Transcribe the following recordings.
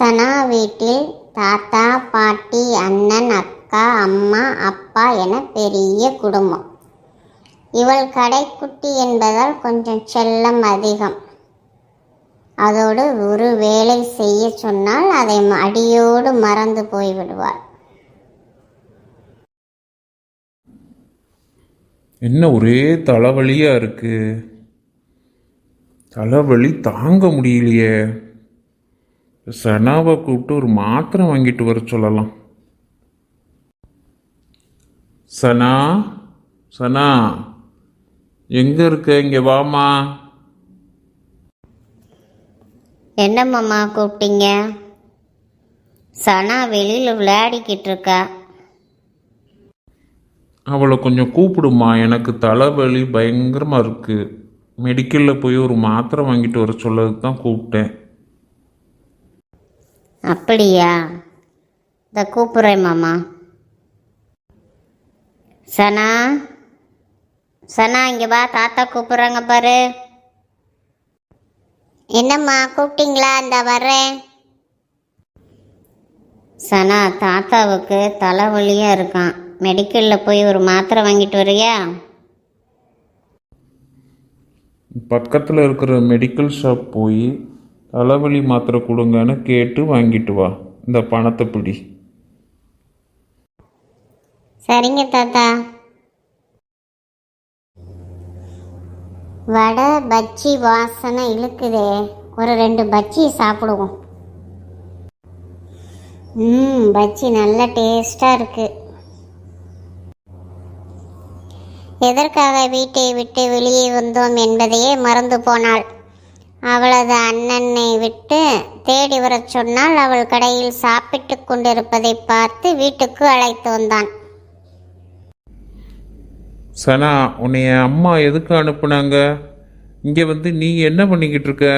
சனா வீட்டில் தாத்தா பாட்டி அண்ணன் அக்கா அம்மா அப்பா என பெரிய குடும்பம். இவள் கடைக்குட்டி என்பதால் கொஞ்சம் செல்லம் அதிகம். அதோடு ஒரு வேலை செய்ய சொன்னால் அதை அடியோடு மறந்து போய்விடுவாள். என்ன ஒரே தலைவலியாக இருக்கு? தலைவலி தாங்க முடியலையே. சனாவை கூப்பிட்டு ஒரு மாத்திரை வாங்கிட்டு வர சொல்லலாம். சனா சனா எங்க இருக்க? இங்க வாமா என்னம்மாம்மா கூப்பிட்டீங்க? சனா வெளியில் விளையாடிக்கிட்டு இருக்கா? அவளை கொஞ்சம் கூப்பிடுமா? எனக்கு தலைவலி பயங்கரமாக இருக்கு. மெடிக்கலில் போய் ஒரு மாத்திரை வாங்கிட்டு வர சொல்லதுக்கு தான் கூப்பிட்டேன். அப்படியா? இந்த கூப்பிட்றேன் மாமா. சனா? சனா இங்கே வா தாத்தா கூப்பிட்றாங்க பாரு. என்னம்மா கூப்பிட்டீங்களா? இந்த வர்றேன். சனா தாத்தாவுக்கு தலைவலியாக இருக்கான். மெடிக்கலில் போய் ஒரு மாத்திரை வாங்கிட்டு வரியா? பக்கத்தில் இருக்கிற மெடிக்கல் ஷாப் போய் தலைவலி மாத்திரை கொடுங்கன்னு கேட்டு வாங்கிட்டு வா. இந்த பணத்தை பிடி. சரிங்க தாத்தா. வடை பஜ்ஜி வாசனை இழுக்குதே. ஒரு ரெண்டு பஜ்ஜி சாப்பிடுவோம். ம் பஜ்ஜி நல்ல டேஸ்டாக இருக்கு. எதற்காக வீட்டை விட்டு வெளியே வந்தோம் என்பதையே மறந்து போனாள். அவளது அண்ணனை விட்டு தேடி வரச் சொன்னால் அவள் கடையில் சாப்பிட்டு கொண்டிருப்பதை பார்த்து வீட்டுக்கு அழைத்து வந்தான். சனா உன்னைய அம்மா எதுக்கு அனுப்புனாங்க? இங்கே வந்து நீ என்ன பண்ணிக்கிட்டு இருக்க?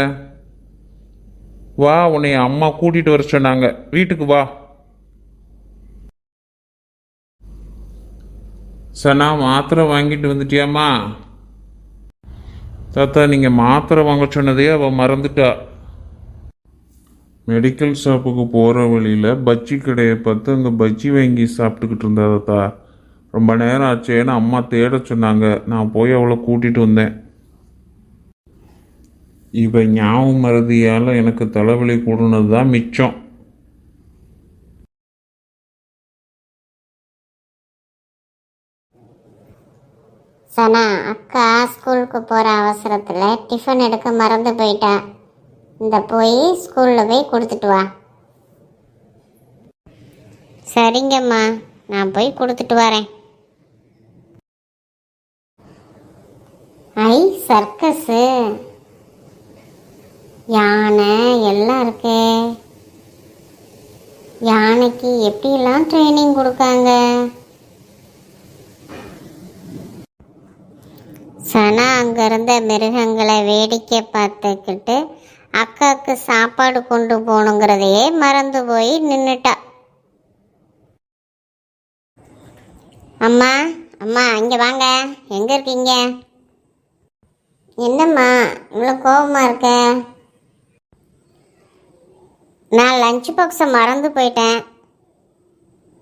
வா உன்னைய அம்மா கூட்டிகிட்டு வர சொன்னாங்க. வீட்டுக்கு வா. சனா மாத்திரை வாங்கிட்டு வந்துட்டியாம்மா? தாத்தா நீங்கள் மாத்திரை வாங்க சொன்னதே அவள் மறந்துட்டா. மெடிக்கல் ஷாப்புக்கு போகிற வழியில் பஜ்ஜி கடையை பார்த்து அங்கே பஜ்ஜி வாங்கி சாப்பிட்டுக்கிட்டு இருந்தா தாத்தா. ரொம்ப நேரம் ஆச்சேன்னு அம்மா தேட சொன்னாங்க. நான் போய் அவளை கூட்டிகிட்டு வந்தேன். இவ ஞாபகம் மறதியால் எனக்கு தலைவலி கூடுனது தான் மிச்சம். சனா அக்கா ஸ்கூலுக்கு போகிற அவசரத்தில் டிஃபன் எடுக்க மறந்து போயிட்டா. இந்த போய் ஸ்கூலில் போய் கொடுத்துட்டு வா. சரிங்கம்மா நான் போய் கொடுத்துட்டு வரேன். ஐ சர்க்கஸு யானை எல்லாம் இருக்கு யானைக்கு எப்படிலாம் ட்ரைனிங் கொடுக்காங்க சனா அங்க இருந்த மிருகங்களை வேடிக்கை பார்த்துக்கிட்டு அக்காவுக்கு சாப்பாடு கொண்டு போகணுங்கிறதையே மறந்து போய் நின்னுட்டா. அம்மா அம்மா இங்கே வாங்க. எங்க இருக்கீங்க? என்னம்மா இவ்வளோ கோபமாக இருக்க? நான் லஞ்ச் பாக்ஸை மறந்து போயிட்டேன்.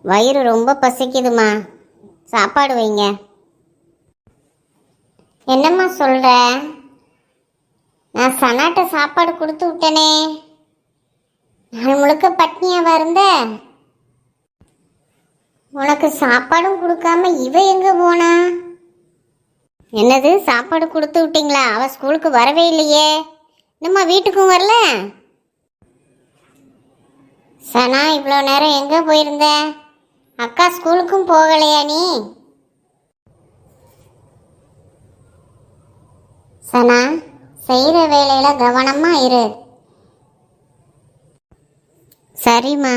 வயிறு ரொம்ப பசிக்குதுமா சாப்பாடு வைங்க. என்னம்மா சொல்கிற நான் சனாட்ட சாப்பாடு கொடுத்து விட்டனே. நான் முழுக்க பட்னியாவா இருந்த? உனக்கு சாப்பாடும் கொடுக்காம இவ எங்கே போனா? என்னது சாப்பாடு கொடுத்து விட்டீங்களா? அவள் ஸ்கூலுக்கு வரவே இல்லையே. என்னம்மா வீட்டுக்கும் வரல? சனா இவ்வளோ நேரம் எங்கே போயிருந்த? அக்கா ஸ்கூலுக்கும் போகலையா நீ? சனா செய்கிற வேலையில கவனமா இரு. சரிம்மா.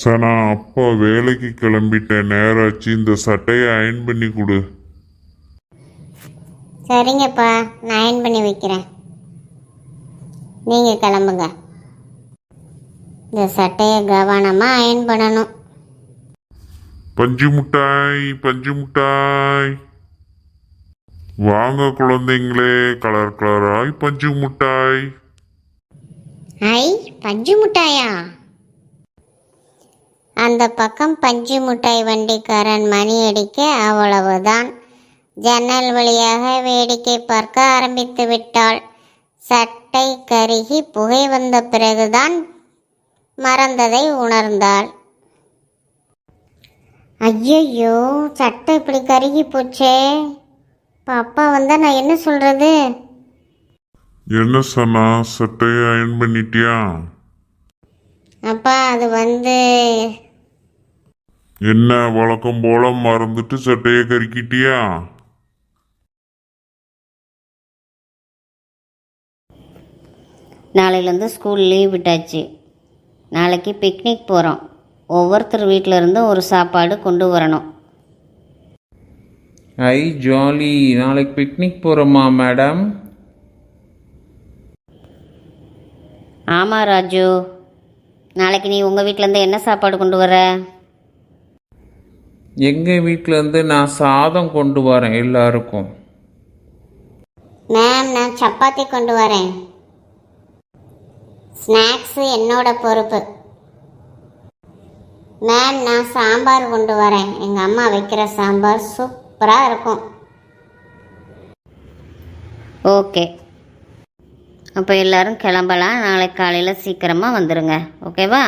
சனா அப்பா வேலைக்கு கிளம்பிட்டேன் நேராச்சு இந்த சட்டையை அயன் பண்ணி கொடு. சரிங்கப்பா நான் அயன் பண்ணி வைக்கிறேன். நீங்கள் கிளம்புங்க. இந்த சட்டையை கவனமாக அயன் பண்ணணும். பஞ்சு முட்டாய் பஞ்சு முட்டாய். வாங்க குழந்தைங்களே கலர் கலராய் பஞ்சு முட்டாய். ஐ பஞ்சு மிட்டாயா? அந்த பக்கம் பஞ்சு முட்டாய் வண்டிக்காரன் மணி அடிக்க அவ்வளவுதான். ஜன்னல் வழியாக வேடிக்கை பார்க்க ஆரம்பித்து விட்டாள். சட்டை கருகி புகை வந்த பிறகுதான் மறந்ததை உணர்ந்தாள். ஐயையோ சட்டை இப்படி கருகி போச்சே. இப்போ அப்பா வந்தா நான் என்ன சொல்றது? என்ன சனா சட்டையை அயன் பண்ணிட்டியா? அப்பா அது வந்து என்ன வழக்கம் போல மறந்துட்டு சட்டையை கருக்கிட்டியா நாளையிலேருந்து ஸ்கூல் லீவ் விட்டாச்சு. நாளைக்கு பிக்னிக் போகிறோம் ஒவ்வொருத்தர் வீட்டில் இருந்தும் ஒரு சாப்பாடு கொண்டு வரணும். ஐ ஜாலி. நாளைக்கு பிக்னிக் போகிறோமா மேடம் ஆமாம் ராஜு. நாளைக்கு நீ உங்கள் வீட்டிலேருந்து என்ன சாப்பாடு கொண்டு வர? எங்கள் வீட்டிலேருந்து நான் சாதம் கொண்டு வரேன் எல்லாருக்கும். மேம் நான் சப்பாத்தி கொண்டு வரேன். ஸ்நாக்ஸு என்னோட பொறுப்பு. மேம் நான் சாம்பார் கொண்டு வரேன். எங்கள் அம்மா வைக்கிற சாம்பார் சூப்பராக இருக்கும். ஓகே. அப்போ எல்லாரும் கிளம்பலாம். நாளைக்கு காலையில் சீக்கிரமாக வந்துடுங்க ஓகேவா?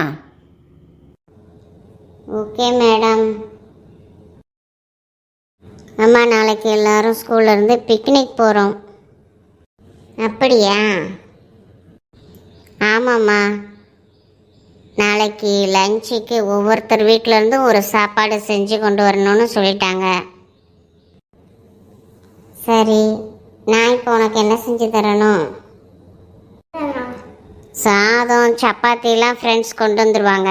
Okay madam. அம்மா நாளைக்கு எல்லாரும் ஸ்கூல்ல இருந்து பிக்னிக் போகிறோம் அப்படியா? ஆமாம்மா. நாளைக்கு லஞ்சுக்கு ஒவ்வொருத்தர் வீட்டிலேருந்தும் ஒரு சாப்பாடு செஞ்சு கொண்டு வரணும்னு சொல்லிட்டாங்க. சரி நான் இப்போ உனக்கு என்ன செஞ்சு தரணும்? சாதம் சப்பாத்திலாம் ஃப்ரெண்ட்ஸ் கொண்டு வந்துடுவாங்க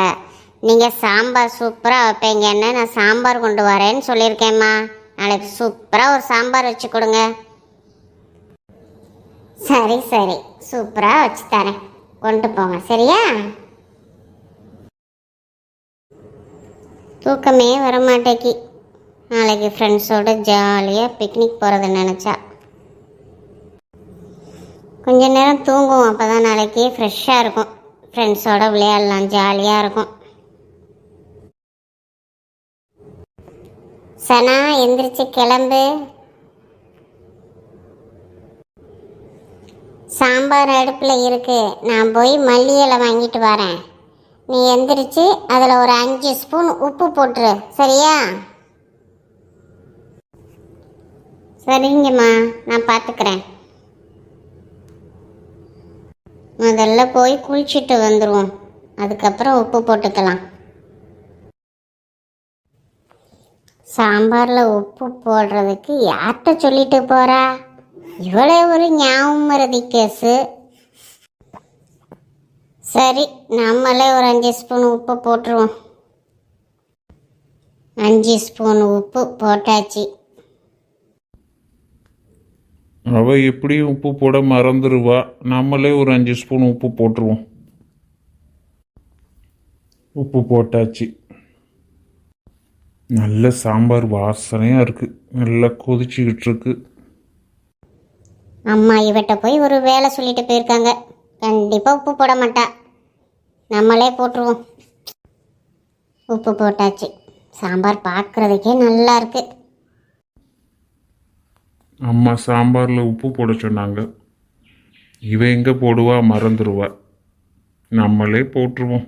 நீங்கள் சாம்பார் சூப்பராக வைப்பீங்கன்னு நான் சாம்பார் கொண்டு வரேன்னு சொல்லியிருக்கேம்மா. நாளைக்கு சூப்பராக ஒரு சாம்பார் வச்சு கொடுங்க. சரி சரி. சூப்பராக வச்சு தரேன். கொண்டு போங்க. சரியா? தூக்கமே வரமாட்டேக்கி. நாளைக்கு ஃப்ரெண்ட்ஸோடு ஜாலியாக பிக்னிக் போகிறத நினச்சா. கொஞ்ச நேரம் தூங்குவோம். அப்போ தான் நாளைக்கு ஃப்ரெஷ்ஷாக இருக்கும். ஃப்ரெண்ட்ஸோடு விளையாடலாம். ஜாலியாக இருக்கும். சனா எந்திரிச்சு கிளம்பு. சாம்பார் அடுப்பில் இருக்கு. நான் போய் மல்லி இலை வாங்கிட்டு வரேன். நீ எந்திரிச்சு அதில் ஒரு அஞ்சு ஸ்பூன் உப்பு போட்டுரு. சரியா? சரிங்கம்மா நான் பார்த்துக்கிறேன் முதல்ல போய் குளிச்சுட்டு வந்துடுவோம் அதுக்கப்புறம் உப்பு போட்டுக்கலாம். சாம்பாரில் உப்பு போடுறதுக்கு யார்கிட்ட சொல்லிட்டு போகிறா இவ்வளோ ஒரு ஞாபகம் மருதி கேஸு சரி நம்மளே ஒரு அஞ்சு ஸ்பூன் உப்பு போட்டுருவோம். அஞ்சு ஸ்பூன் உப்பு போட்டாச்சு. அவ எப்படியும் உப்பு போட மறந்துடுவா நம்மளே ஒரு அஞ்சு ஸ்பூன் உப்பு போட்டுருவோம். உப்பு போட்டாச்சு. நல்ல சாம்பார் வாசனையாக இருக்குது நல்லா கொதிச்சுக்கிட்டு இருக்கு. அம்மா இவட்ட போய் ஒரு வேலை சொல்லிட்டு போயிருக்காங்க. கண்டிப்பாக உப்பு போட மாட்டா. நம்மளே போட்டுருவோம். உப்பு போட்டாச்சு. சாம்பார் பார்க்குறதுக்கே நல்லா இருக்கு. அம்மா சாம்பாரில் உப்பு போட சொன்னாங்க. இவ எங்கே போடுவா மறந்துடுவா நம்மளே போட்டுருவோம்.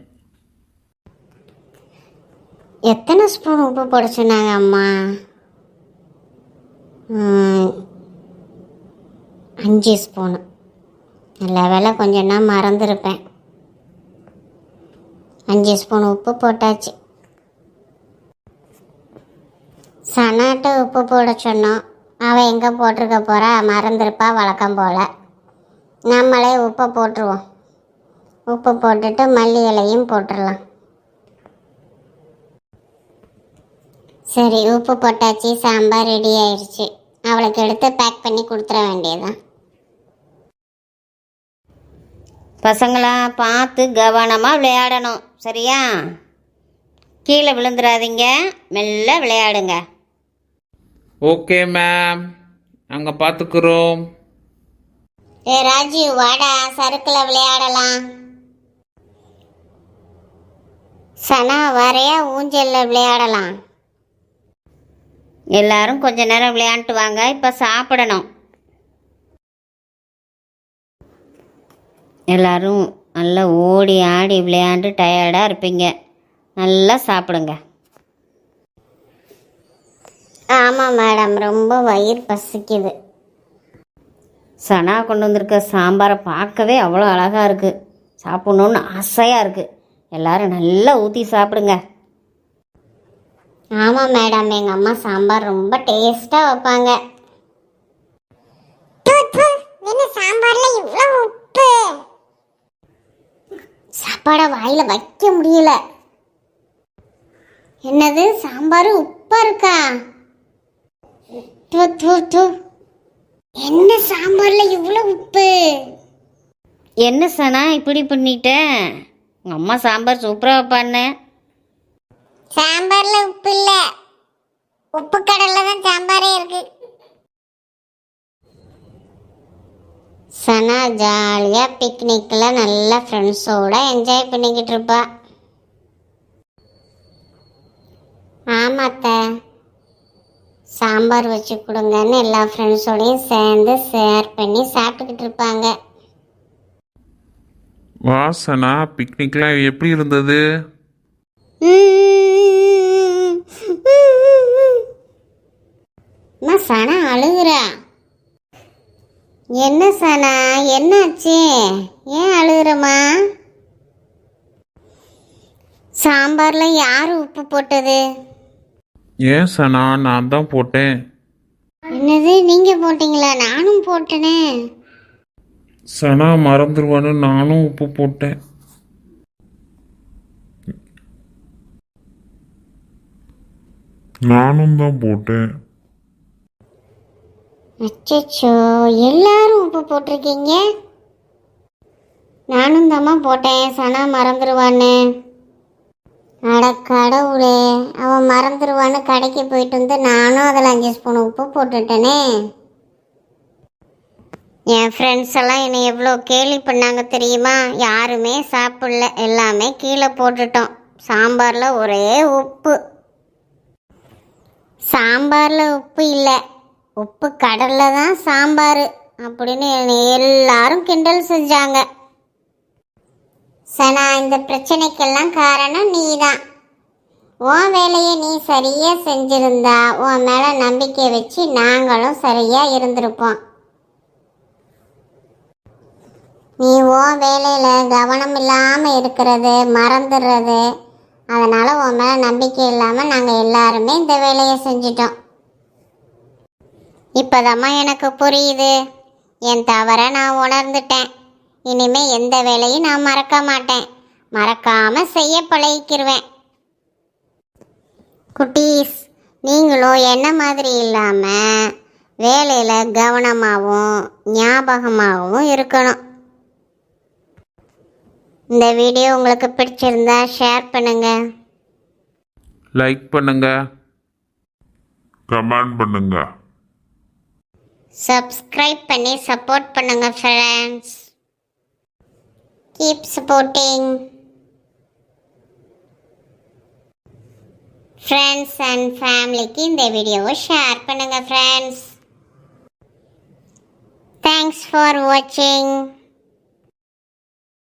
எத்தனை ஸ்பூன் உப்பு போட சொன்னாங்க அம்மா? அஞ்சு ஸ்பூனு. நல்ல வேலை கொஞ்சம் நான் மறந்துருப்பேன். அஞ்சு ஸ்பூன் உப்பு போட்டாச்சு. சனாட்ட உப்பு போட சொன்னோம். அவள் எங்கே போட்டிருக்க போகிறா மறந்துருப்பா வழக்கம் போல். நம்மளே உப்பை போட்டுருவோம். உப்பு போட்டுட்டு மல்லி இலையும் போட்டுடலாம். சரி உப்பு போட்டாச்சு சாம்பார் ரெடி ஆயிடுச்சு அவளுக்கு எடுத்து பேக் பண்ணி கொடுத்துட வேண்டியதுதான். பசங்களா பார்த்து கவனமாக விளையாடணும் சரியா? கீழே விழுந்துடாதீங்க மெல்ல விளையாடுங்க. ஓகே மேம் நாங்கள் பார்த்துக்குறோம் ஏ ராஜீவ் வாடா சறுக்கில் விளையாடலாம். சனா வரையா ஊஞ்சல்ல விளையாடலாம். எல்லாரும் கொஞ்ச நேரம் விளையாண்டுட்டு வாங்க இப்போ சாப்பிடணும். எல்லாரும் நல்லா ஓடி ஆடி விளையாண்டு டயர்டாக இருப்பீங்க. நல்லா சாப்பிடுங்க. ஆமாம் மேடம் ரொம்ப வயிறு பசிக்குது. சனா கொண்டு வந்திருக்க சாம்பாரை பார்க்கவே அவ்வளோ அழகாக இருக்குது சாப்பிட்ணுன்னு ஆசையாக இருக்குது எல்லாரும் நல்லா ஊற்றி சாப்பிடுங்க. ஆமாம் மேடம் எங்கள் அம்மா சாம்பார் ரொம்ப டேஸ்ட்டாக வைப்பாங்க. என்ன சாம்பார்ல இவ்வளோ உப்பு? சாப்பாடை வாயில வைக்க முடியல. என்னது? சாம்பார் உப்பா இருக்கா? து, து, து. என்ன சாம்பார்ல இவ்வளோ உப்பு? என்ன சனா இப்படி பண்ணிட்டேன் உங்கள் அம்மா சாம்பார் சூப்பராக வைப்பான்னு. சாம்பார்ல உப்பு இல்ல. உப்பு கடல்ல தான் சாம்பாரே இருக்கு. சனா ஜாலியா பிக்னிக்ல நல்ல ஃப்ரெண்ட்ஸோட என்ஜாய் பண்ணிக்கிட்டு இருப்பா. ஆமாத்த. சாம்பார் வச்சு கொடுங்கன்னு எல்லா ஃப்ரெண்ட்ஸோடையும் சேர்ந்து ஷேர் பண்ணி சாப்பிட்டுக்கிட்டு இருப்பாங்க. வாசனா பிக்னிக்லாம் எப்படி இருந்தது? சனா அழுகுறா. என்ன சனா என்னாச்சு? ஏன் அழுகுறம்மா சாம்பார்ல யார் உப்பு போட்டது? ஏன் சனா நான் தான் போட்டேன். என்னது நீங்க போட்டீங்களா? நானும் போட்டேனே. சனா மறந்துடுவான்னு நானும் உப்பு போட்டேன். நானும் தான் போட்டேன். அச்சச்சோ எல்லாரும் உப்பு போட்டிருக்கீங்க? நானும் தாம்மா போட்டேன் சனா மறந்துடுவான்னு அட கடவுளே அவன் மறந்துடுவான்னு கடைக்கு போயிட்டு வந்து நானும் அதில் அஞ்சு ஸ்பூன் உப்பு போட்டுட்டேனே. என் ஃப்ரெண்ட்ஸ் எல்லாம் என்னை எவ்வளோ கேலி பண்ணாங்க தெரியுமா? யாருமே சாப்பிடல எல்லாமே கீழே போட்டுட்டோம். சாம்பாரில் ஒரே உப்பு. சாம்பாரில் உப்பு இல்லை. உப்பு கடலில் தான் சாம்பார் அப்படின்னு என்னை எல்லாரும் கிண்டல் செஞ்சாங்க. சனா இந்த பிரச்சனைக்கெல்லாம் காரணம் நீ தான் உன் வேலையை நீ சரியாக செஞ்சிருந்தா உன் மேலே நம்பிக்கை வச்சு நாங்களும் சரியாக இருந்திருப்போம். நீ உன் வேலையில் கவனம் இல்லாமல் இருக்கிறது மறந்துடுறது. அதனால் உன் மேலே நம்பிக்கை இல்லாமல் நாங்கள் எல்லாருமே இந்த வேலையை செஞ்சிட்டோம். இப்போதாம்மா எனக்கு புரியுது. என் தவறை நான் உணர்ந்துட்டேன். இனிமே எந்த வேலையும் நான் மறக்க மாட்டேன். மறக்காம செய்ய பழகிக்கிருவேன். குட்டீஸ் நீங்களும் என்ன மாதிரி இல்லாமல் வேலையில் கவனமாகவும் ஞாபகமாகவும் இருக்கணும். இந்த வீடியோ உங்களுக்கு பிடிச்சிருந்தா ஷேர் பண்ணுங்கள் லைக் பண்ணுங்க. கமெண்ட் பண்ணுங்க. சப்ஸ்கிரைப் பண்ணி சப்போர்ட் பண்ணுங்க friends keep supporting friends and ஃபேமிலிக்கு இந்த வீடியோவை ஷேர் பண்ணுங்க ஃப்ரெண்ட்ஸ் தேங்க்ஸ் ஃபார் வாட்சிங்